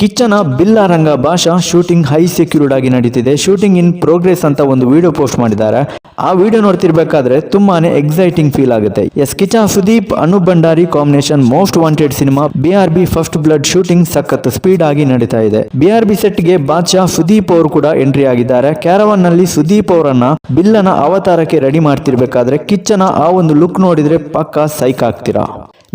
ಕಿಚ್ಚನ ಬಿಲ್ಲಾರಂಗ ಭಾಷಾ shooting high secured ಆಗಿ ನಡೀತಿದೆ. ಶೂಟಿಂಗ್ ಇನ್ ಪ್ರೋಗ್ರೆಸ್ ಅಂತ ಒಂದು ವಿಡಿಯೋ ಪೋಸ್ಟ್ ಮಾಡಿದ್ದಾರೆ. ಆ ವಿಡಿಯೋ ನೋಡ್ತಿರ್ಬೇಕಾದ್ರೆ ತುಂಬಾನೇ ಎಕ್ಸೈಟಿಂಗ್ ಫೀಲ್ ಆಗುತ್ತೆ. Yes, Kichcha, Sudeep, Anu Bhandari combination most wanted cinema B R B first blood shooting ಸಖತ್ ಸ್ಪೀಡ್ ಆಗಿ ನಡೀತಾ ಇದೆ. ಬಿ ಆರ್ ಬಿ ಸೆಟ್ಗೆ ಬಾದ್ಶಾ ಸುದೀಪ್ ಅವರು ಕೂಡ ಎಂಟ್ರಿ ಆಗಿದ್ದಾರೆ. ಕ್ಯಾರವನ್ನಲ್ಲಿ ಸುದೀಪ್ ಅವರನ್ನ ಬಿಲ್ಲನ ಅವತಾರಕ್ಕೆ ರೆಡಿ ಮಾಡ್ತಿರ್ಬೇಕಾದ್ರೆ ಕಿಚ್ಚನ ಆ ಒಂದು ಲುಕ್ ನೋಡಿದ್ರೆ ಪಕ್ಕ ಸೈಕ್ ಆಗ್ತೀರಾ?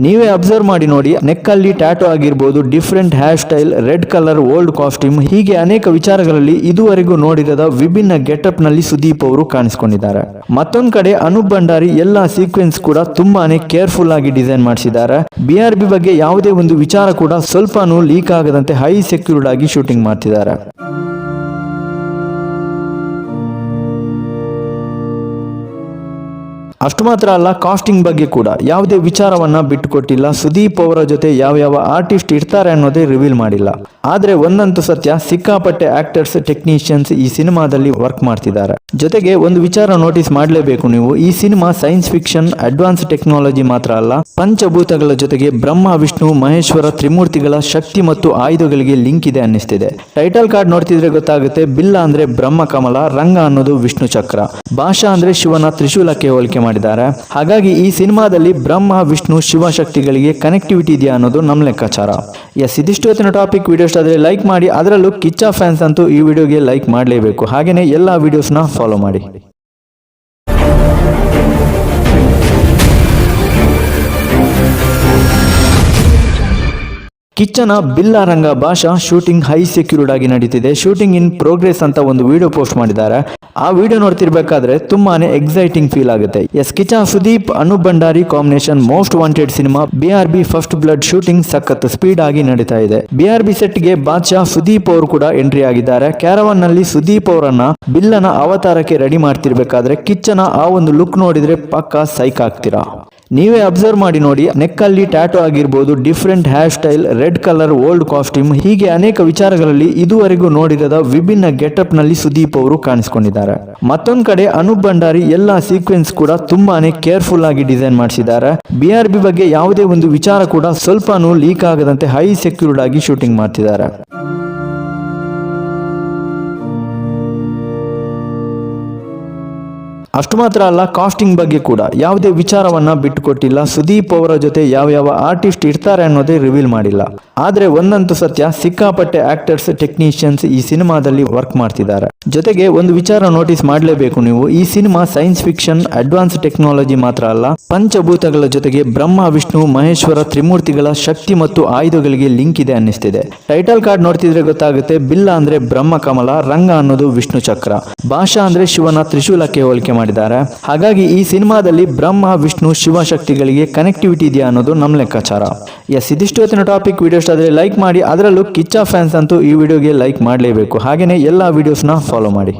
ನೀವೇ ಅಬ್ಸರ್ವ್ ಮಾಡಿ ನೋಡಿ, ನೆಕ್ಕಲ್ಲಿ ಟ್ಯಾಟೋ ಆಗಿರ್ಬೋದು different hair style red colour old costume ಹೀಗೆ ಅನೇಕ ವಿಚಾರಗಳಲ್ಲಿ ಇದುವರೆಗೂ ನೋಡಿರದ ವಿಭಿನ್ನ ಗೆಟಪ್ನಲ್ಲಿ ಸುದೀಪ್ ಅವರು ಕಾಣಿಸಿಕೊಂಡಿದ್ದಾರೆ. ಮತ್ತೊಂದ್ ಕಡೆ ಅನೂಪ್ ಭಂಡಾರಿ ಎಲ್ಲಾ ಸೀಕ್ವೆನ್ಸ್ ಕೂಡ ತುಂಬಾನೇ ಕೇರ್ಫುಲ್ ಆಗಿ ಡಿಸೈನ್ ಮಾಡಿಸಿದ್ದಾರೆ. ಬಿ ಬಗ್ಗೆ ಯಾವುದೇ ಒಂದು ವಿಚಾರ ಕೂಡ ಸ್ವಲ್ಪನೂ ಲೀಕ್ ಆಗದಂತೆ ಹೈ ಸೆಕ್ಯೂರ್ಡ್ ಆಗಿ ಶೂಟಿಂಗ್ ಮಾಡ್ತಿದ್ದಾರೆ. ಅಷ್ಟು ಮಾತ್ರ ಅಲ್ಲ ಕಾಸ್ಟಿಂಗ್ ಬಗ್ಗೆ ಕೂಡ. ಯಾವುದೇ ವಿಚಾರವನ್ನ ಬಿಟ್ಟುಕೊಟ್ಟಿಲ್ಲ. ಸುದೀಪ್ ಅವರ ಜೊತೆ ಯಾವ ಯಾವ ಆರ್ಟಿಸ್ಟ್ ಇರ್ತಾರೆ ಅನ್ನೋದೇ ರಿವೀಲ್ ಮಾಡಿಲ್ಲ. ಆದ್ರೆ ಒಂದಂತೂ ಸತ್ಯ, ಸಿಕ್ಕಾಪಟ್ಟೆ ಆಕ್ಟರ್ಸ್ ಟೆಕ್ನಿಷಿಯನ್ಸ್ ಈ ಸಿನಿಮಾದಲ್ಲಿ ವರ್ಕ್ ಮಾಡ್ತಿದ್ದಾರೆ. ಜೊತೆಗೆ ಒಂದು ವಿಚಾರ ನೋಟಿಸ್ ಮಾಡಲೇಬೇಕು ನೀವು. ಈ cinema science fiction advance technology ಮಾತ್ರ ಅಲ್ಲ, ಪಂಚಭೂತಗಳ ಜೊತೆಗೆ ಬ್ರಹ್ಮ, ವಿಷ್ಣು, ಮಹೇಶ್ವರ, ತ್ರಿಮೂರ್ತಿಗಳ ಶಕ್ತಿ ಮತ್ತು ಆಯುಧಗಳಿಗೆ ಲಿಂಕ್ ಇದೆ ಅನ್ನಿಸ್ತಿದೆ. ಟೈಟಲ್ ಕಾರ್ಡ್ ನೋಡ್ತಿದ್ರೆ ಗೊತ್ತಾಗುತ್ತೆ, ಬಿಲ್ಲ ಅಂದ್ರೆ ಬ್ರಹ್ಮ, ಕಮಲ, ರಂಗ ಅನ್ನೋದು ವಿಷ್ಣು ಚಕ್ರ. ಭಾಷಾ ಅಂದ್ರೆ ಶಿವನ ತ್ರಿಶೂಲಕ್ಕೆ ಹೋಲಿಕೆ ಮಾಡಿದ್ದಾರೆ. ಹಾಗಾಗಿ ಈ ಸಿನಿಮಾದಲ್ಲಿ ಬ್ರಹ್ಮ, ವಿಷ್ಣು, ಶಿವ ಶಕ್ತಿಗಳಿಗೆ ಕನೆಕ್ಟಿವಿಟಿ ಇದೆಯಾ ಅನ್ನೋದು ನಮ್ಮ ಲೆಕ್ಕಾಚಾರ. ಎಸ್ ಇದಿಷ್ಟು ಹೊತ್ತಿನ ಟಾಪಿಕ್ ವಿಡಿಯೋ ಆದರೆ ಲೈಕ್ ಮಾಡಿ. ಅದರಲ್ಲೂ ಕಿಚ್ಚ ಫ್ಯಾನ್ಸ್ ಅಂತೂ ಈ ವಿಡಿಯೋಗೆ ಲೈಕ್ ಮಾಡಲೇಬೇಕು. ಹಾಗೆಯೇ ಎಲ್ಲ ವಿಡಿಯೋಸ್ನ ಫಾಲೋ ಮಾಡಿ ಕಿಚ್ಚನ ಬಿಲ್ಲಾರಂಗ ಭಾಷಾ ಶೂಟಿಂಗ್ ಹೈ ಸೆಕ್ಯೂರ್ಡ್ ಆಗಿ ನಡೀತಿದೆ. ಶೂಟಿಂಗ್ ಇನ್ ಪ್ರೋಗ್ರೆಸ್ ಅಂತ ಒಂದು ವಿಡಿಯೋ ಪೋಸ್ಟ್ ಮಾಡಿದ್ದಾರೆ. ಆ ವಿಡಿಯೋ ನೋಡ್ತಿರ್ಬೇಕಾದ್ರೆ ತುಂಬಾನೇ ಎಕ್ಸೈಟಿಂಗ್ ಫೀಲ್ ಆಗುತ್ತೆ. Yes, Kichcha, Sudeep, Anu Bhandari combination most wanted cinema B R B first blood shooting ಸಖತ್ ಸ್ಪೀಡ್ ಆಗಿ ನಡೀತಾ ಇದೆ. ಬಿ ಆರ್ ಬಿ ಸೆಟ್ಗೆ ಬಾದ್ಶಾ ಸುದೀಪ್ ಅವರು ಕೂಡ ಎಂಟ್ರಿ ಆಗಿದ್ದಾರೆ. ಕ್ಯಾರವನ್ನಲ್ಲಿ ಸುದೀಪ್ ಅವರನ್ನ ಬಿಲ್ಲನ ಅವತಾರಕ್ಕೆ ರೆಡಿ ಮಾಡ್ತಿರ್ಬೇಕಾದ್ರೆ ಕಿಚ್ಚನ ಆ ಒಂದು ಲುಕ್ ನೋಡಿದ್ರೆ ಪಕ್ಕ ಸೈಕ್ ಆಗ್ತೀರಾ? ನೀವೇ ಅಬ್ಸರ್ವ್ ಮಾಡಿ ನೋಡಿ, ನೆಕ್ಕಲ್ಲಿ ಟ್ಯಾಟೋ ಆಗಿರ್ಬೋದು different hair style red colour old costume ಹೀಗೆ ಅನೇಕ ವಿಚಾರಗಳಲ್ಲಿ ಇದುವರೆಗೂ ನೋಡಿರದ ವಿಭಿನ್ನ ಗೆಟಪ್ನಲ್ಲಿ ಸುದೀಪ್ ಅವರು ಕಾಣಿಸಿಕೊಂಡಿದ್ದಾರೆ. ಮತ್ತೊಂದ್ ಕಡೆ ಅನೂಪ್ ಭಂಡಾರಿ ಎಲ್ಲಾ ಸೀಕ್ವೆನ್ಸ್ ಕೂಡ ತುಂಬಾನೇ ಕೇರ್ಫುಲ್ ಆಗಿ ಡಿಸೈನ್ ಮಾಡಿಸಿದ್ದಾರೆ. ಬಿ ಬಗ್ಗೆ ಯಾವುದೇ ಒಂದು ವಿಚಾರ ಕೂಡ ಸ್ವಲ್ಪನೂ ಲೀಕ್ ಆಗದಂತೆ ಹೈ ಸೆಕ್ಯೂರ್ಡ್ ಆಗಿ ಶೂಟಿಂಗ್ ಮಾಡ್ತಿದ್ದಾರೆ. ಅಷ್ಟು ಮಾತ್ರ ಅಲ್ಲ ಕಾಸ್ಟಿಂಗ್ ಬಗ್ಗೆ ಕೂಡ. ಯಾವುದೇ ವಿಚಾರವನ್ನ ಬಿಟ್ಟುಕೊಟ್ಟಿಲ್ಲ. ಸುದೀಪ್ ಅವರ ಜೊತೆ ಯಾವ ಯಾವ ಆರ್ಟಿಸ್ಟ್ ಇರ್ತಾರೆ ಅನ್ನೋದೇ ರಿವೀಲ್ ಮಾಡಿಲ್ಲ. ಆದ್ರೆ ಒಂದಂತೂ ಸತ್ಯ, ಸಿಕ್ಕಾಪಟ್ಟೆ ಆಕ್ಟರ್ಸ್ ಟೆಕ್ನಿಷಿಯನ್ಸ್ ಈ ಸಿನಿಮಾದಲ್ಲಿ ವರ್ಕ್ ಮಾಡ್ತಿದ್ದಾರೆ. ಜೊತೆಗೆ ಒಂದು ವಿಚಾರ ನೋಟಿಸ್ ಮಾಡಲೇಬೇಕು ನೀವು. ಈ cinema science fiction advance technology ಮಾತ್ರ ಅಲ್ಲ, ಪಂಚಭೂತಗಳ ಜೊತೆಗೆ ಬ್ರಹ್ಮ, ವಿಷ್ಣು, ಮಹೇಶ್ವರ, ತ್ರಿಮೂರ್ತಿಗಳ ಶಕ್ತಿ ಮತ್ತು ಆಯುಧಗಳಿಗೆ ಲಿಂಕ್ ಇದೆ ಅನ್ನಿಸ್ತಿದೆ. ಟೈಟಲ್ ಕಾರ್ಡ್ ನೋಡ್ತಿದ್ರೆ ಗೊತ್ತಾಗುತ್ತೆ, ಬಿಲ್ಲ ಅಂದ್ರೆ ಬ್ರಹ್ಮ, ಕಮಲ, ರಂಗ ಅನ್ನೋದು ವಿಷ್ಣು ಚಕ್ರ. ಭಾಷಾ ಅಂದ್ರೆ ಶಿವನ ತ್ರಿಶೂಲಕ್ಕೆ ಹೋಲಿಕೆ ಮಾಡಿದ್ದಾರೆ. ಹಾಗಾಗಿ ಈ ಸಿನಿಮಾದಲ್ಲಿ ಬ್ರಹ್ಮ, ವಿಷ್ಣು, ಶಿವ ಶಕ್ತಿಗಳಿಗೆ ಕನೆಕ್ಟಿವಿಟಿ ಇದೆಯಾ ಅನ್ನೋದು ನಮ್ಮ ಲೆಕ್ಕಾಚಾರ. ಎಸ್ ಇದಿಷ್ಟು ಹೊತ್ತಿನ ಟಾಪಿಕ್ ವಿಡಿಯೋ ಆದರೆ ಲೈಕ್ ಮಾಡಿ. ಅದರಲ್ಲೂ ಕಿಚ್ಚ ಫ್ಯಾನ್ಸ್ ಅಂತೂ ಈ ವಿಡಿಯೋಗೆ ಲೈಕ್ ಮಾಡಲೇಬೇಕು. ಹಾಗೆಯೇ ಎಲ್ಲ ವಿಡಿಯೋಸ್ನ ಫಾಲೋ ಮಾಡಿ